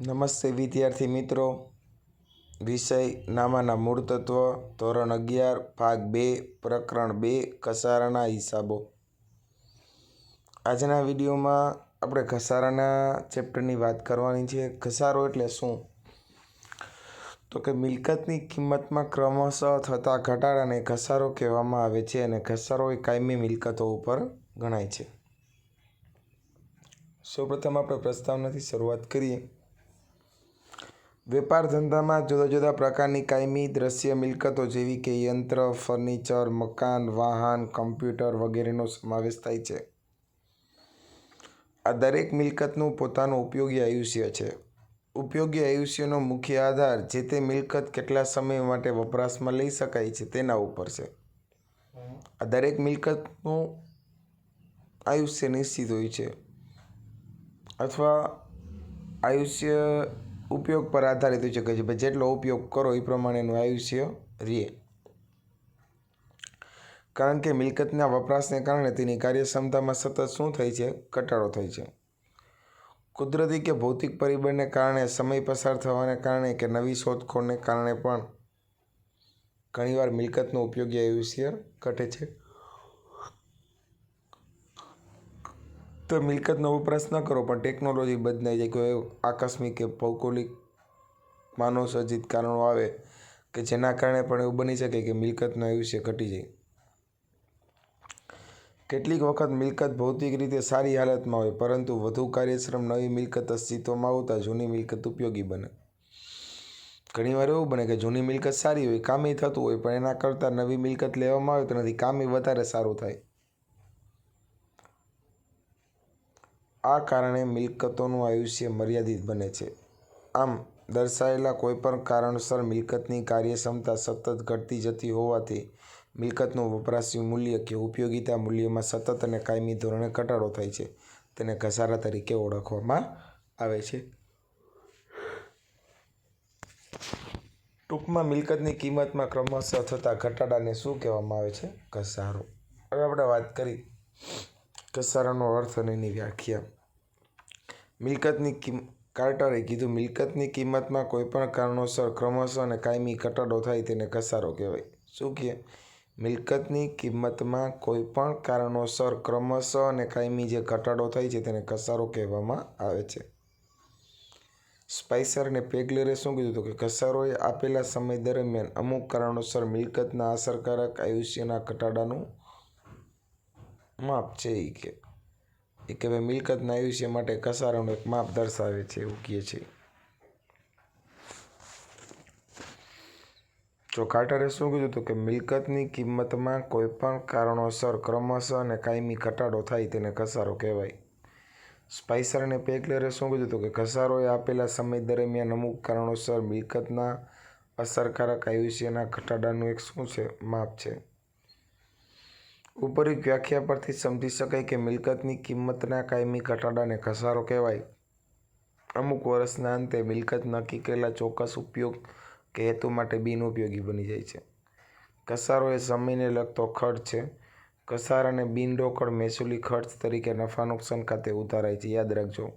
નમસ્તે વિદ્યાર્થી મિત્રો. વિષય નામાના મૂળ તત્વ, ધોરણ અગિયાર, ભાગ બે, પ્રકરણ બે, ઘસારાના હિસાબો. આજના વિડીયોમાં આપણે ઘસારાના ચેપ્ટરની વાત કરવાની છે. ઘસારો એટલે શું? તો કે મિલકતની કિંમતમાં ક્રમશઃ થતા ઘટાડાને ઘસારો કહેવામાં આવે છે અને ઘસારો એ કાયમી મિલકતો ઉપર ગણાય છે. સૌપ્રથમ આપણે પ્રસ્તાવનાથી શરૂઆત કરીએ. વેપાર ધંધામાં જુદા જુદા પ્રકારની કાયમી દ્રશ્ય મિલકતો જેવી કે યંત્ર, ફર્નિચર, મકાન, વાહન, કમ્પ્યુટર વગેરેનો સમાવેશ થાય છે. આ દરેક મિલકતનું પોતાનું ઉપયોગી આયુષ્ય છે. ઉપયોગી આયુષ્યનો મુખ્ય આધાર જે તે મિલકત કેટલા સમય માટે વપરાશમાં લઈ શકાય છે તેના ઉપર છે. આ દરેક મિલકતનું આયુષ્ય નિશ્ચિત હોય છે. અથવા આયુષ્ય ઉપયોગ પર આધારિત હોઈ શકે છે ભાઈ જેટલો ઉપયોગ કરો એ પ્રમાણેનું આયુષ્ય રહે. કારણ કે મિલકતના વપરાશને કારણે તેની કાર્યક્ષમતામાં સતત શું થાય છે? ઘટાડો થાય છે. કુદરતી કે ભૌતિક પરિબળને કારણે, સમય પસાર થવાને કારણે કે નવી શોધખોળને કારણે પણ ઘણીવાર મિલકતનું ઉપયોગી આયુષ્ય ઘટે છે. તો મિલકતનો વપરાશ ન કરો, પણ ટેકનોલોજી બદલાઈ જાય કોઈ આકસ્મિક કે ભૌગોલિક માનવસર્જિત કારણો આવે કે જેના કારણે પણ એવું બની શકે કે મિલકતનું આયુષ્ય ઘટી જાય. કેટલીક વખત મિલકત ભૌતિક રીતે સારી હાલતમાં હોય, પરંતુ વધુ કાર્યશ્રમ નવી મિલકત અસ્તિત્વમાં આવતા જૂની મિલકત ઉપયોગી બને. ઘણીવાર એવું બને કે જૂની મિલકત સારી હોય, કામી થતું હોય, પણ એના કરતાં નવી મિલકત લેવામાં આવે તો નથી કામી વધારે સારું થાય. આ કારણે મિલકતોનું આયુષ્ય મર્યાદિત બને છે. આમ દર્શાવેલા કોઈપણ કારણસર મિલકતની કાર્યક્ષમતા સતત ઘટતી જતી હોવાથી મિલકતનું વપરાશી મૂલ્ય કે ઉપયોગિતા મૂલ્યમાં સતત અને કાયમી ધોરણે ઘટાડો થાય છે, તેને ઘસારા તરીકે ઓળખવામાં આવે છે. ટૂંકમાં, મિલકતની કિંમતમાં ક્રમશઃ થતા ઘટાડાને શું કહેવામાં આવે છે? ઘસારો. હવે આપણે વાત કરી ઘસારાનો અર્થ અને એની વ્યાખ્યા. મિલકતની કાર્ટરે કીધું, મિલકતની કિંમતમાં કોઈપણ કારણોસર ક્રમશઃ અને કાયમી ઘટાડો થાય તેને ઘસારો કહેવાય. શું કહે? મિલકતની કિંમતમાં કોઈપણ કારણોસર ક્રમશઃ અને કાયમી જે ઘટાડો થાય છે તેને ઘસારો કહેવામાં આવે છે. સ્પાઇસર અને પેગલરે શું કીધું હતું કે ઘસારોએ આપેલા સમય દરમિયાન અમુક કારણોસર મિલકતના અસરકારક આયુષ્યના ઘટાડાનું માપ છે એ કે. એ કે ભાઈ મિલકતના આયુષ્ય માટે ઘસારાનું એક માપ દર્શાવે છે, એવું કહે છે. જો કાર્ટરે શું કીધું હતું કે મિલકતની કિંમતમાં કોઈપણ કારણોસર ક્રમશઃ અને કાયમી ઘટાડો થાય તેને ઘસારો કહેવાય. સ્પાઇસર અને પેગલરે શું કીધું હતું કે ઘસારોએ આપેલા સમય દરમિયાન અમુક કારણોસર મિલકતના અસરકારક આયુષ્યના ઘટાડાનું એક શું છે, માપ છે. ઉપરી વ્યાખ્યા પરથી સમજી શકાય કે મિલકતની કિંમતના કાયમી ઘટાડાને ઘસારો કહેવાય. અમુક વર્ષના અંતે મિલકત નક્કી કરેલા ચોક્કસ ઉપયોગ કે હેતુ માટે બિનઉપયોગી બની જાય છે. ઘસારો એ સમયને લગતો ખર્ચ છે. ઘસાર અને બિનરોકડ મહેસૂલી ખર્ચ તરીકે નફા નુકસાન ખાતે ઉતારાય છે. યાદ રાખજો.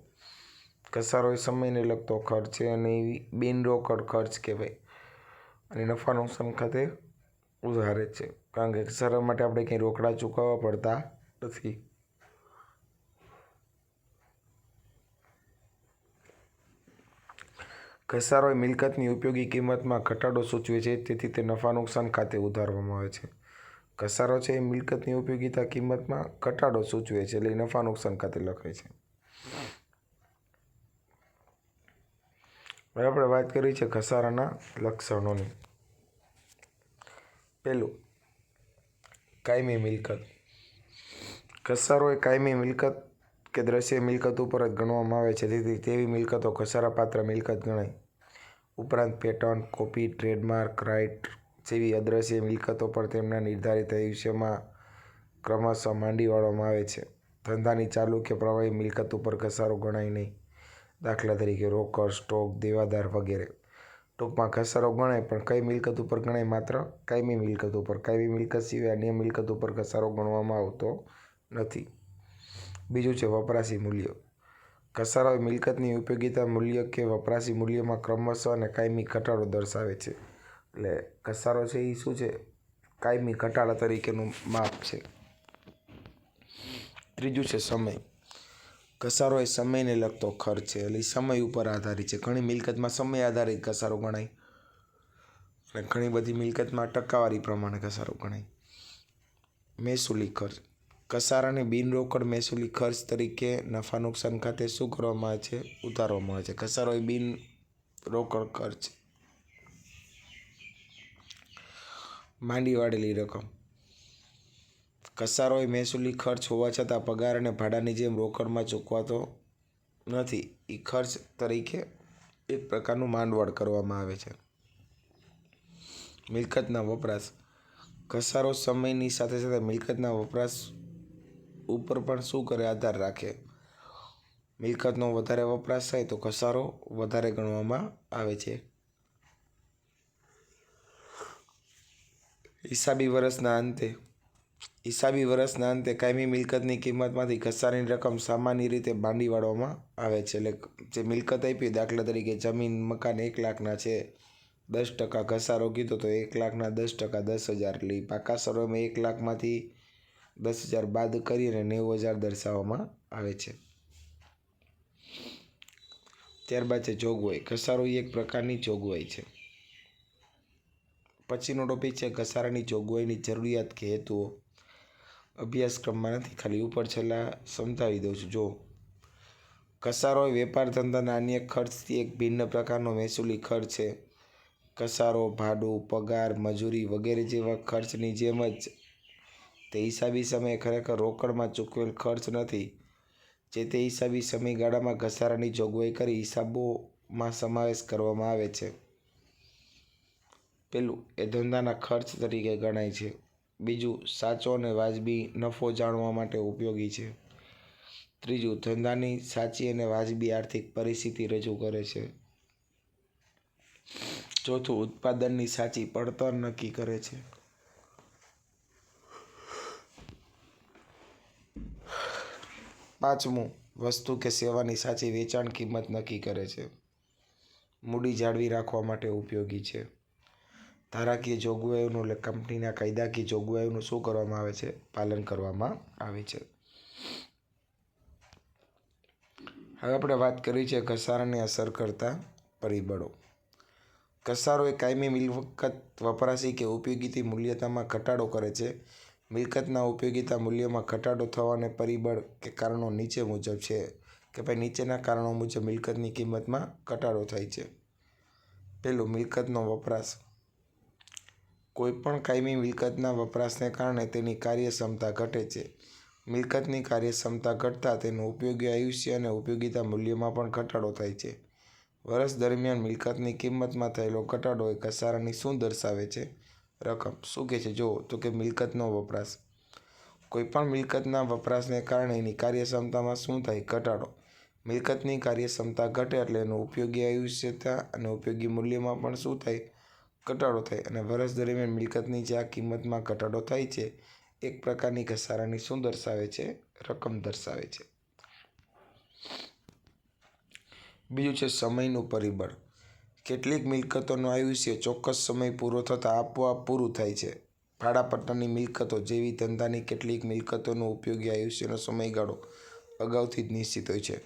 ઘસારો એ સમયને લગતો ખર્ચ છે અને બિનરોકડ ખર્ચ કહેવાય. અને નફા નુકસાન ખાતે ઉધારે છે. કારણ કે સરળ માટે આપણે કંઈ રોકડા ચૂકવવા પડતા નથી. ઘસારો મિલકતની ઉપયોગી કિંમતમાં ઘટાડો સૂચવે છે. તેથી તે નફા નુકસાન ખાતે ઉધારવામાં આવે છે. ઘસારો છે એ મિલકતની ઉપયોગીતા કિંમતમાં ઘટાડો સૂચવે છે એટલે નફા નુકસાન ખાતે લખાય છે. હવે આપણે વાત કરી છે ઘસારાના લક્ષણોની. પહેલું કાયમી મિલકત. ઘસારો એ કાયમી મિલકત કે દ્રશ્ય મિલકત ઉપર જ ગણવામાં આવે છે, તેથી તેવી મિલકતો ઘસારાપાત્ર મિલકત ગણાય. ઉપરાંત પેટર્ન, કોપી, ટ્રેડમાર્ક, રાઇટ જેવી અદ્રશ્ય મિલકતો પર તેમના નિર્ધારિત આયુષ્યમાં ક્રમશઃ માંડી વાળવામાં આવે છે. ધંધાની ચાલુ કે પ્રવાહી મિલકત ઉપર ઘસારો ગણાય નહીં. દાખલા તરીકે રોકડ સ્ટોક, દેવાદાર વગેરે. ટૂંકમાં ઘસારો ગણાય, પણ કઈ મિલકત ઉપર ગણાય માત્ર કાયમી મિલકત ઉપર. કાયમી મિલકત સિવાય અન્ય મિલકત ઉપર ઘસારો ગણવામાં આવતો નથી. બીજું છે વપરાશી મૂલ્ય. ઘસારો મિલકતની ઉપયોગિતા મૂલ્ય કે વપરાશી મૂલ્યમાં ક્રમશઃ અને કાયમી ઘટાડો દર્શાવે છે. એટલે ઘસારો છે એ શું છે? કાયમી ઘટાડા તરીકેનું માપ છે. ત્રીજું છે સમય. ઘસારો એ સમયને લગતો ખર્ચ છે. એટલે સમય ઉપર આધારિત છે. ઘણી મિલકતમાં સમય આધારિત ઘસારો ગણાય. અને ઘણી બધી મિલકતમાં ટકાવારી પ્રમાણે ઘસારો ગણાય. મહેસૂલી ખર્ચ. ઘસારાને બિનરોકડ મહેસૂલી ખર્ચ તરીકે નફા નુકસાન ખાતે શું કરવામાં આવે છે? ઉતારવામાં આવે છે. ઘસારો એ બિન રોકડ ખર્ચ માંડી વાળેલી રકમ. ઘસારો એ મહેસૂલી ખર્ચ હોવા છતાં પગાર અને ભાડાની જેમ રોકડમાં ચૂકવાતો નથી. એ ખર્ચ તરીકે એક પ્રકારનું માંડવાળ કરવામાં આવે છે. મિલકતના વપરાશ. ઘસારો સમયની સાથે સાથે મિલકતના વપરાશ ઉપર પણ શું કરે આધાર રાખે? મિલકતનો વધારે વપરાશ થાય તો ઘસારો વધારે ગણવામાં આવે છે. હિસાબી વર્ષના અંતે હિસાબી વર્ષના અંતે કાયમી મિલકતની કિંમતમાંથી ઘસારાની રકમ સામાન્ય રીતે બાંડી વાળવામાં આવે છે. એટલે જે મિલકત આપી દાખલા તરીકે જમીન, મકાન એક લાખના છે, દસ ટકા ઘસારો કીધો તો એક લાખના દસ ટકા દસ હજાર. લઈ પાકા સર્વેમાં એક લાખમાંથી દસ હજાર બાદ કરી અને નેવું હજાર દર્શાવવામાં આવે છે. ત્યારબાદ છે જોગવાઈ. ઘસારો એક પ્રકારની જોગવાઈ છે. પછીનો ટોપિક છે ઘસારાની જોગવાઈની જરૂરિયાત કે હેતુઓ. અભ્યાસક્રમમાં નથી, ખાલી ઉપર છેલ્લા સમજાવી દઉં છું. જો ઘસારો વેપાર ધંધાના અન્ય ખર્ચથી એક ભિન્ન પ્રકારનો મહેસૂલી ખર્ચ છે. ઘસારો ભાડું, પગાર, મજૂરી વગેરે જેવા ખર્ચની જેમ જ તે હિસાબી સમયે ખરેખર રોકડમાં ચૂકવેલ ખર્ચ નથી. જે તે હિસાબી સમયગાળામાં ઘસારાની જોગવાઈ કરી હિસાબોમાં સમાવેશ કરવામાં આવે છે. પેલું, એ ધંધાના ખર્ચ તરીકે ગણાય છે. બીજું સાચો અને વાજબી નફો જાણવા માટે ઉપયોગી છે. ત્રીજું, ધંધાની સાચી અને વાજબી આર્થિક પરિસ્થિતિ રજૂ કરે છે. ચોથું, ઉત્પાદનની સાચી પડતર નક્કી કરે છે. પાંચમું, વસ્તુ કે સેવાની સાચી વેચાણ કિંમત નક્કી કરે છે. મૂડી જાળવી રાખવા માટે ઉપયોગી છે. ધારાકીય જોગવાઈઓનું એટલે કંપનીના કાયદાકીય જોગવાઈઓનું શું કરવામાં આવે છે? પાલન કરવામાં આવે છે. હવે આપણે વાત કરી છે ઘસારાને અસર કરતા પરિબળો. ઘસારો એ કાયમી મિલકત વપરાશી કે ઉપયોગીતી મૂલ્યતામાં ઘટાડો કરે છે. મિલકતના ઉપયોગિતા મૂલ્યમાં ઘટાડો થવાને પરિબળ કે કારણો નીચે મુજબ છે કે ભાઈ નીચેના કારણો મુજબ મિલકતની કિંમતમાં ઘટાડો થાય છે. પહેલું મિલકતનો વપરાશ. કોઈપણ કાયમી મિલકતના વપરાશને કારણે તેની કાર્યક્ષમતા ઘટે છે. મિલકતની કાર્યક્ષમતા ઘટતા તેનું ઉપયોગી આયુષ્ય અને ઉપયોગિતા મૂલ્યમાં પણ ઘટાડો થાય છે. વર્ષ દરમિયાન મિલકતની કિંમતમાં થયેલો ઘટાડો એ ઘસારાની શું દર્શાવે છે. રકમ, શું કહે છે? જો તો કે મિલકતનો વપરાશ. કોઈપણ મિલકતના વપરાશને કારણે એની કાર્યક્ષમતામાં શું થાય? ઘટાડો. મિલકતની કાર્યક્ષમતા ઘટે એટલે એનું ઉપયોગી આયુષ્યતા અને ઉપયોગી મૂલ્યમાં પણ શું થાય? ઘટાડો થાય અને વર્ષ દરમિયાન મિલકતની જે આ કિંમતમાં ઘટાડો થાય છે, એક પ્રકારની ઘસારાની શું દર્શાવે છે? રકમ દર્શાવે છે. બીજું છે સમયનું પરિબળ. કેટલીક મિલકતોનું આયુષ્ય ચોક્કસ સમય પૂરો થતાં આપોઆપ પૂરું થાય છે. ભાડાપટ્ટાની મિલકતો જેવી ધંધાની કેટલીક મિલકતોનું ઉપયોગી આયુષ્યનો સમયગાળો અગાઉથી જ નિશ્ચિત હોય છે.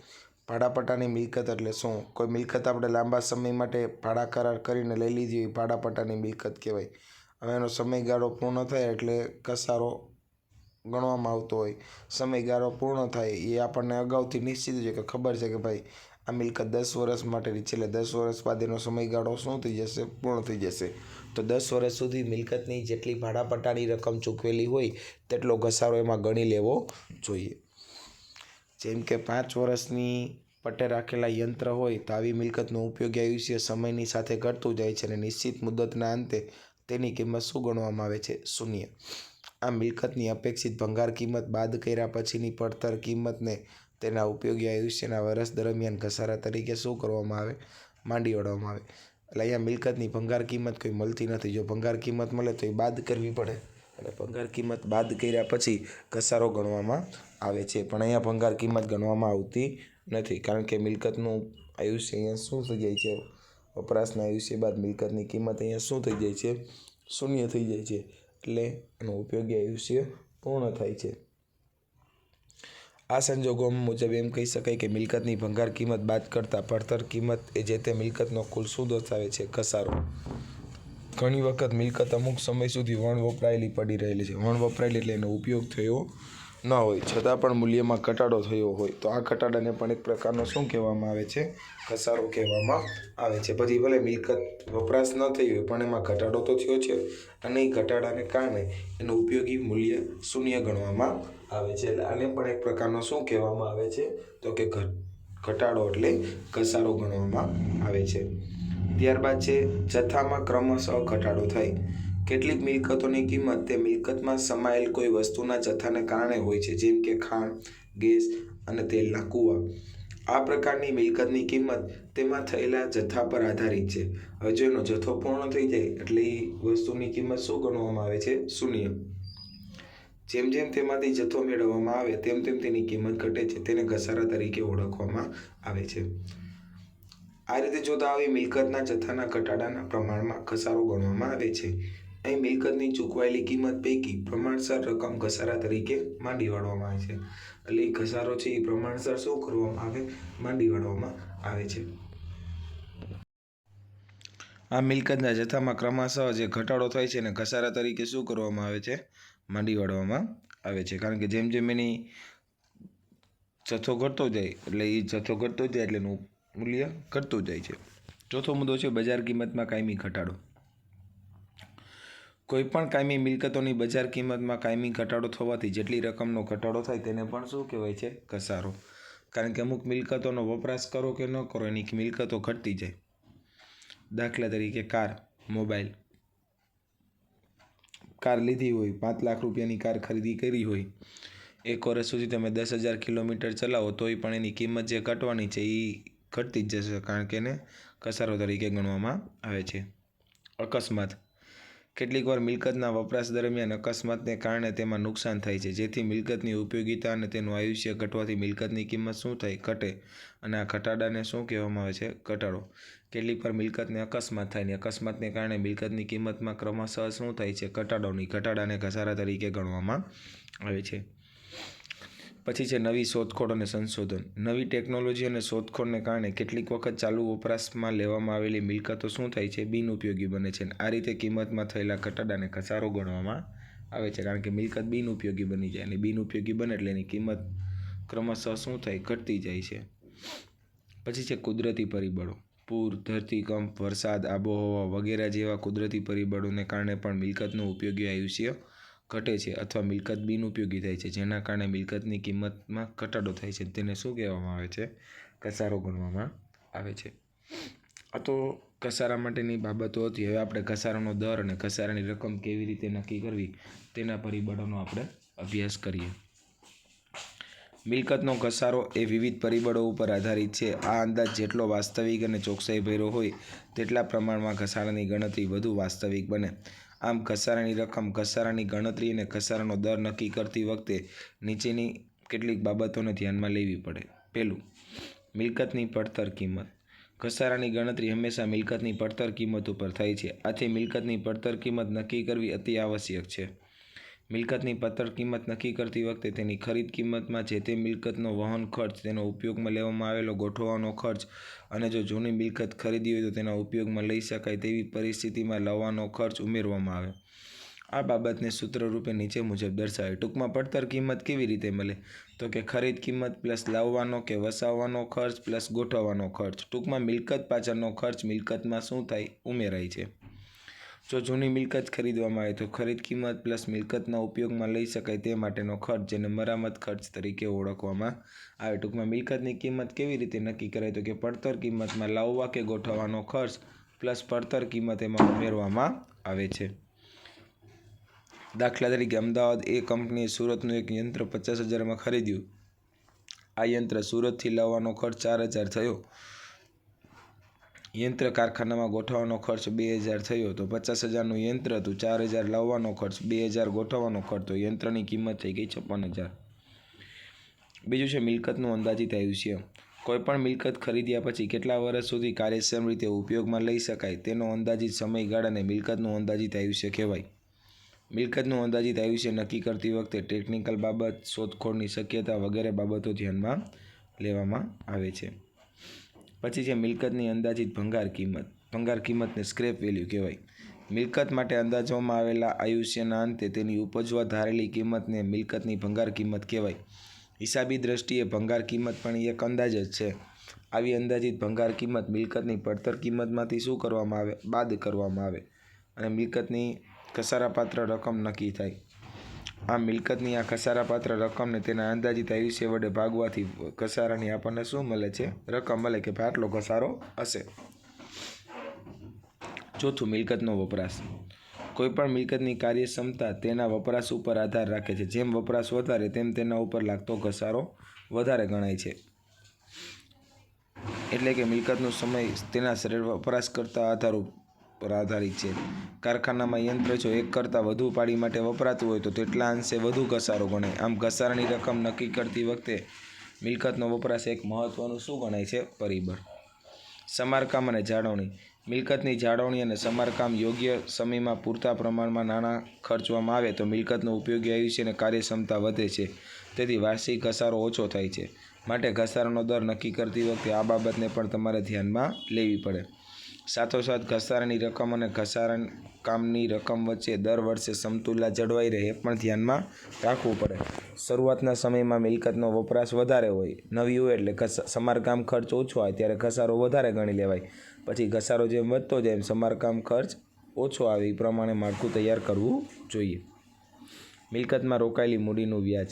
ભાડાપટ્ટાની મિલકત એટલે શું? કોઈ મિલકત આપણે લાંબા સમય માટે ભાડા કરાર કરીને લઈ લીધી હોય ભાડાપટ્ટાની મિલકત કહેવાય. હવે એનો સમયગાળો પૂર્ણ થાય એટલે ઘસારો ગણવામાં આવતો હોય. સમયગાળો પૂર્ણ થાય એ આપણને અગાઉથી નિશ્ચિત છે કે ખબર છે કે ભાઈ, આ મિલકત દસ વર્ષ માટેની છે એટલે દસ વર્ષ બાદ એનો સમયગાળો શું થઈ જશે? પૂર્ણ થઈ જશે. તો દસ વર્ષ સુધી મિલકતની જેટલી ભાડાપટ્ટાની રકમ ચૂકવેલી હોય, તેટલો ઘસારો એમાં ગણી લેવો જોઈએ. જેમ કે પાંચ વર્ષની પટ્ટે રાખેલા યંત્ર હોય તો આવી મિલકતનો ઉપયોગી આયુષ્ય સમયની સાથે ઘટતું જાય છે અને નિશ્ચિત મુદતના અંતે તેની કિંમત શું ગણવામાં આવે છે? શૂન્ય. આ મિલકતની અપેક્ષિત ભંગાર કિંમત બાદ કર્યા પછીની પડતર કિંમતને તેના ઉપયોગી આયુષ્યના વર્ષ દરમિયાન ઘસારા તરીકે શું કરવામાં આવે? માંડી વળવામાં આવે. એટલે અહીંયા મિલકતની ભંગાર કિંમત કોઈ મળતી નથી. જો ભંગાર કિંમત મળે તો એ બાદ કરવી પડે. અને ભંગાર કિંમત બાદ કર્યા પછી ઘસારો ગણવામાં આવે છે. પણ અહીંયા ભંગાર કિંમત ગણવામાં આવતી નથી. કારણ કે મિલકતનું આયુષ્ય અહીંયા શું થઈ જાય છે? વપરાશના આયુષ્ય બાદ મિલકતની કિંમત અહીંયા શું થઈ જાય છે? શૂન્ય થઈ જાય છે. એટલે એનું ઉપયોગી આયુષ્ય પૂર્ણ થાય છે. આ સંજોગોમાં મુજબ એમ કહી શકાય કે મિલકતની ભંગાર કિંમત બાદ કરતાં પડતર કિંમત એ જે તે મિલકતનો કુલ શું દર્શાવે છે? ઘસારો. ઘણી વખત મિલકત અમુક સમય સુધી વણ વપરાયેલી પડી રહેલી છે. વણ વપરાયેલી એટલે એનો ઉપયોગ થયો ન હોય, છતાં પણ મૂલ્યમાં ઘટાડો થયો હોય, તો આ ઘટાડાને પણ એક પ્રકારનો શું કહેવામાં આવે છે? ઘસારો કહેવામાં આવે છે. પછી ભલે મિલકત વપરાશ ન થઈ હોય, પણ એમાં ઘટાડો તો થયો છે અને એ ઘટાડાને કારણે એનું ઉપયોગી મૂલ્ય શૂન્ય ગણવામાં આવે છે. એટલે આને પણ એક પ્રકારનો શું કહેવામાં આવે છે? તો કે ઘટાડો એટલે ઘસારો ગણવામાં આવે છે. ત્યારબાદ છે, જથ્થામાં ક્રમશઃ ઘટાડો થાય. કેટલીક મિલકતોની કિંમત તે મિલકતમાં સમાયેલ કોઈ વસ્તુના જથ્થાને કારણે હોય છે, જેમ કે ખાણ, ગેસ અને તેલના કૂવા. આ પ્રકારની મિલકતની કિંમત તેમાં થયેલા જથ્થા પર આધારિત છે. હવે એનો જથ્થો પૂર્ણ થઈ જાય, એટલે એ વસ્તુની કિંમત શું ગણવામાં આવે છે? શૂન્ય. જેમ જેમ તેમાંથી જથ્થો મેળવવામાં આવે, તેમ તેમ તેની કિંમત ઘટે છે, તેને ઘસારા તરીકે ઓળખવામાં આવે છે. આ રીતે જોતા આવી મિલકતના જથ્થાના ઘટાડાના પ્રમાણમાં ઘસારો ગણવામાં આવે છે. અહીં મિલકતની ચૂકવાયેલી કિંમત પૈકી પ્રમાણસર રકમ ઘસારા તરીકે માંડી વાળવામાં આવે છે. એટલે એ ઘસારો છે એ પ્રમાણસર શું કરવામાં આવે? માંડી વાળવામાં આવે છે. આ મિલકતના જથ્થામાં ક્રમશઃ જે ઘટાડો થાય છે એને ઘસારા તરીકે શું કરવામાં આવે છે? માંડી વાળવામાં આવે છે. કારણ કે જેમ જેમ એની જથ્થો ઘટતો જાય, એટલે એ જથ્થો ઘટતો જાય એટલે એનું મૂલ્ય ઘટતું જાય છે. ચોથો મુદ્દો છે, બજાર કિંમતમાં કાયમી ઘટાડો. કોઈપણ કાયમી મિલકતોની બજાર કિંમતમાં કાયમી ઘટાડો થવાથી જેટલી રકમનો ઘટાડો થાય તેને પણ શું કહેવાય છે? ઘસારો. કારણ કે અમુક મિલકતોનો વપરાશ કરો કે ન કરો એની મિલકતો ઘટતી જાય. દાખલા તરીકે કાર, મોબાઈલ. કાર લીધી હોય, પાંચ લાખ રૂપિયાની કાર ખરીદી કરી હોય, એક વર્ષ સુધી તમે દસ હજાર કિલોમીટર ચલાવો તોય પણ એની કિંમત જે ઘટવાની છે એ ઘટતી જ જશે કારણ કે એને ઘસારો તરીકે ગણવામાં આવે છે. અકસ્માત. કેટલીક વાર મિલકતના વપરાશ દરમિયાન અકસ્માતને કારણે તેમાં નુકસાન થાય છે, જેથી મિલકતની ઉપયોગિતા અને તેનું આયુષ્ય ઘટવાથી મિલકતની કિંમત શું થાય ઘટે અને આ ઘટાડાને શું કહેવામાં આવે છે? ઘટાડો. કેટલીક વાર મિલકતને અકસ્માત થાય ને અકસ્માતને કારણે મિલકતની કિંમતમાં ક્રમશઃ શું થાય છે? ઘટાડોની, ઘટાડાને ઘસારા તરીકે ગણવામાં આવે છે. પછી છે નવી શોધખોળ અને સંશોધન. નવી ટેકનોલોજી અને શોધખોળને કારણે કેટલીક વખત ચાલુ વપરાશમાં લેવામાં આવેલી મિલકતો શું થાય છે? બિનઉપયોગી બને છે આ રીતે કિંમતમાં થયેલા ઘટાડાને ઘસારો ગણવામાં આવે છે. કારણ કે મિલકત બિનઉપયોગી બની જાય અને બિનઉપયોગી બને એટલે એની કિંમત ક્રમશઃ શું થાય? ઘટતી જાય છે. પછી છે કુદરતી પરિબળો. પૂર ધરતીકંપ વરસાદ, આબોહવા વગેરે જેવા કુદરતી પરિબળોને કારણે પણ મિલકતનું ઉપયોગી આયુષ્ય ઘટે છે અથવા મિલકત બિનઉપયોગી થાય છે, જેના કારણે મિલકતની કિંમતમાં ઘટાડો થાય છે. તેને શું કહેવામાં આવે છે? ઘસારો ગણવામાં આવે છે. આ તો ઘસારા માટેની બાબતો હતી. હવે આપણે ઘસારાનો દર અને ઘસારાની રકમ કેવી રીતે નક્કી કરવી તેના પરિબળોનો આપણે અભ્યાસ કરીએ. મિલકતનો ઘસારો એ વિવિધ પરિબળો ઉપર આધારિત છે. આ અંદાજ જેટલો વાસ્તવિક અને ચોકસાઈ ભર્યો હોય, તેટલા પ્રમાણમાં ઘસારાની ગણતરી વધુ વાસ્તવિક બને. આમ ઘસારાની રકમ, ઘસારાની ગણતરી અને ઘસારાનો દર નક્કી કરતી વખતે નીચેની કેટલીક બાબતોને ધ્યાનમાં લેવી પડે. પહેલું, મિલકતની પડતર કિંમત. ઘસારાની ગણતરી હંમેશા મિલકતની પડતર કિંમત ઉપર થાય છે. આથી મિલકતની પડતર કિંમત નક્કી કરવી અતિ આવશ્યક છે. મિલકતની પત્તર કિંમત નક્કી કરતી વખતે તેની ખરીદ કિંમતમાં જે તે મિલકતનો વહન ખર્ચ તેનો ઉપયોગમાં લેવામાં આવેલો ગોઠવવાનો ખર્ચ અને જો જૂની મિલકત ખરીદી હોય તો તેના ઉપયોગમાં લઈ શકાય તેવી પરિસ્થિતિમાં લવાનો ખર્ચ ઉમેરવામાં આવે. આ બાબતને સૂત્રરૂપે નીચે મુજબ દર્શાવે. ટૂંકમાં પડતર કિંમત કેવી રીતે મળે? તો કે ખરીદ કિંમત પ્લસ લાવવાનો કે વસાવવાનો ખર્ચ પ્લસ ગોઠવવાનો ખર્ચ. ટૂંકમાં મિલકત પાછળનો ખર્ચ મિલકતમાં શું થાય? ઉમેરાય છે. જો જૂની મિલકત ખરીદવામાં આવે તો ખરીદ કિંમત પ્લસ મિલકતના ઉપયોગમાં લઈ શકાય તે માટેનો ખર્ચ જેને મરામત ખર્ચ તરીકે ઓળખવામાં આવે. ટૂંકમાં મિલકતની કિંમત કેવી રીતે નક્કી કરાય? તો કે પડતર કિંમતમાં લાવવા કે ગોઠવવાનો ખર્ચ પ્લસ પડતર કિંમત એમાં ઉમેરવામાં આવે છે. દાખલા તરીકે અમદાવાદ એ કંપનીએ સુરતનું એક યંત્ર પચાસ હજારમાં ખરીદ્યું. આ યંત્ર સુરતથી લાવવાનો ખર્ચ ચાર હજાર થયો. યંત્ર કારખાનામાં ગોઠવવાનો ખર્ચ બે હજાર થયો તો પચાસ હજારનું યંત્ર હતું, ચાર હજાર લાવવાનો ખર્ચ, બે હજાર ગોઠવવાનો ખર્ચ, તો યંત્રની કિંમત થઈ ગઈ છપ્પન હજાર. બીજું છે, મિલકતનું અંદાજિત આયુષ્ય. કોઈપણ મિલકત ખરીદ્યા પછી કેટલા વર્ષ સુધી કાર્યક્ષમ રીતે ઉપયોગમાં લઈ શકાય તેનો અંદાજિત સમયગાળાને મિલકતનું અંદાજિત આયુષ્ય કહેવાય. મિલકતનું અંદાજિત આયુષ્ય નક્કી કરતી વખતે ટેકનિકલ બાબત શોધખોળની શક્યતા વગેરે બાબતો ધ્યાનમાં લેવામાં આવે છે. પછી છે મિલકતની અંદાજિત ભંગાર કિંમત. ભંગાર કિંમતને સ્ક્રેપ વેલ્યુ કહેવાય. મિલકત માટે અંદાજવામાં આવેલા આયુષ્યના અંતે તેની ઉપજવા ધારેલી કિંમતને મિલકતની ભંગાર કિંમત કહેવાય. હિસાબી દ્રષ્ટિએ ભંગાર કિંમત પણ એક અંદાજ જ છે. આવી અંદાજિત ભંગાર કિંમત મિલકતની પડતર કિંમતમાંથી શું કરવામાં આવે? બાદ કરવામાં આવે. અને મિલકતની ઘસારાપાત્ર રકમ નક્કી થાય. આ મિલકતની આ ઘસારાપાત્ર રકમને તેના અંદાજિત આયુષ્ય વડે ભાગવાથી ઘસારાની આપણને શું મળે છે? રકમ મળે કે ભાઈ આટલો ઘસારો હશે? ચોથું, મિલકતનો વપરાશ. કોઈપણ મિલકતની કાર્યક્ષમતા તેના વપરાશ ઉપર આધાર રાખે છે. જેમ વપરાશ વધારે, તેમ તેના ઉપર લાગતો ઘસારો વધારે ગણાય છે. એટલે કે મિલકતનો સમય તેના શરીર વપરાશ કરતા આધાર ઉપર આધારિત છે. કારખાનામાં યંત્ર જો એક કરતાં વધુ પાળી માટે વપરાતું હોય તો તેટલા અંશે વધુ ઘસારો ગણાય. આમ ઘસારાની રકમ નક્કી કરતી વખતે મિલકતનો વપરાશ એક મહત્વનું શું ગણાય છે? પરિબળ. સમારકામ અને જાળવણી. મિલકતની જાળવણી અને સમારકામ યોગ્ય સમયમાં પૂરતા પ્રમાણમાં નાણાં ખર્ચવામાં આવે તો મિલકતનું ઉપયોગી આયુષ્ય અને કાર્યક્ષમતા વધે છે. તેથી વાર્ષિક ઘસારો ઓછો થાય છે. માટે ઘસારાનો દર નક્કી કરતી વખતે આ બાબતને પણ તમારે ધ્યાનમાં લેવી પડે. સાથોસાથ ઘસારાની રકમ અને ઘસારા કામની રકમ વચ્ચે દર વર્ષે સમતુલા જળવાઈ રહે એ પણ ધ્યાનમાં રાખવું પડે. શરૂઆતના સમયમાં મિલકતનો વપરાશ વધારે હોય. નવી હોય એટલે સમારકામ ખર્ચ ઓછો હોય ત્યારે ઘસારો વધારે ગણી લેવાય. પછી ઘસારો જેમ વધતો જાય એમ સમારકામ ખર્ચ ઓછો આવે એ પ્રમાણે માળખું તૈયાર કરવું જોઈએ. મિલકતમાં રોકાયેલી મૂડીનું વ્યાજ.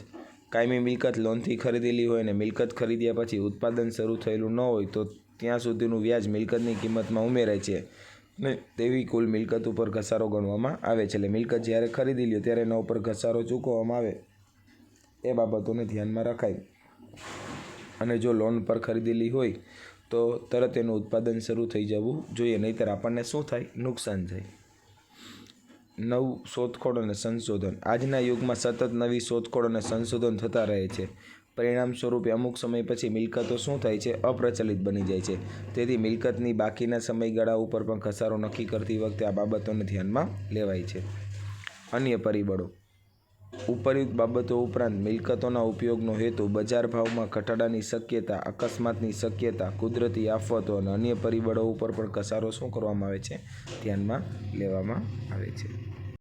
કાયમી મિલકત લોનથી ખરીદેલી હોય અને મિલકત ખરીદ્યા પછી ઉત્પાદન શરૂ થયેલું ન હોય તો ત્યાં સુધીનું વ્યાજ મિલકતની કિંમતમાં ઉમેરાય છે. ને તેવી કુલ મિલકત ઉપર ઘસારો ગણવામાં આવે છે. એટલે મિલકત જ્યારે ખરીદી લ્યો ત્યારે એના ઉપર ઘસારો ચૂકવવામાં આવે એ બાબતોને ધ્યાનમાં રખાય. અને જો લોન પર ખરીદેલી હોય તો તરત એનું ઉત્પાદન શરૂ થઈ જવું જોઈએ. નહીંતર આપણને શું થાય? નુકસાન થાય. નવું શોધખોળ અને સંશોધન. આજના યુગમાં સતત નવી શોધખોળ અને સંશોધન થતા રહે છે. પરિણામ સ્વરૂપે અમુક સમય પછી મિલકતો શું થાય છે? અપ્રચલિત બની જાય છે. તેથી મિલકતની બાકીના સમયગાળા ઉપર પણ ઘસારો નક્કી કરતી વખતે આ બાબતોને ધ્યાનમાં લેવાય છે. અન્ય પરિબળો. ઉપરયુક્ત બાબતો ઉપરાંત મિલકતોના ઉપયોગનો હેતુ બજાર ભાવમાં ઘટાડાની શક્યતા, અકસ્માતની શક્યતા, કુદરતી આફતો અને અન્ય પરિબળો ઉપર પણ ઘસારો શું કરવામાં આવે છે? ધ્યાનમાં લેવામાં આવે છે.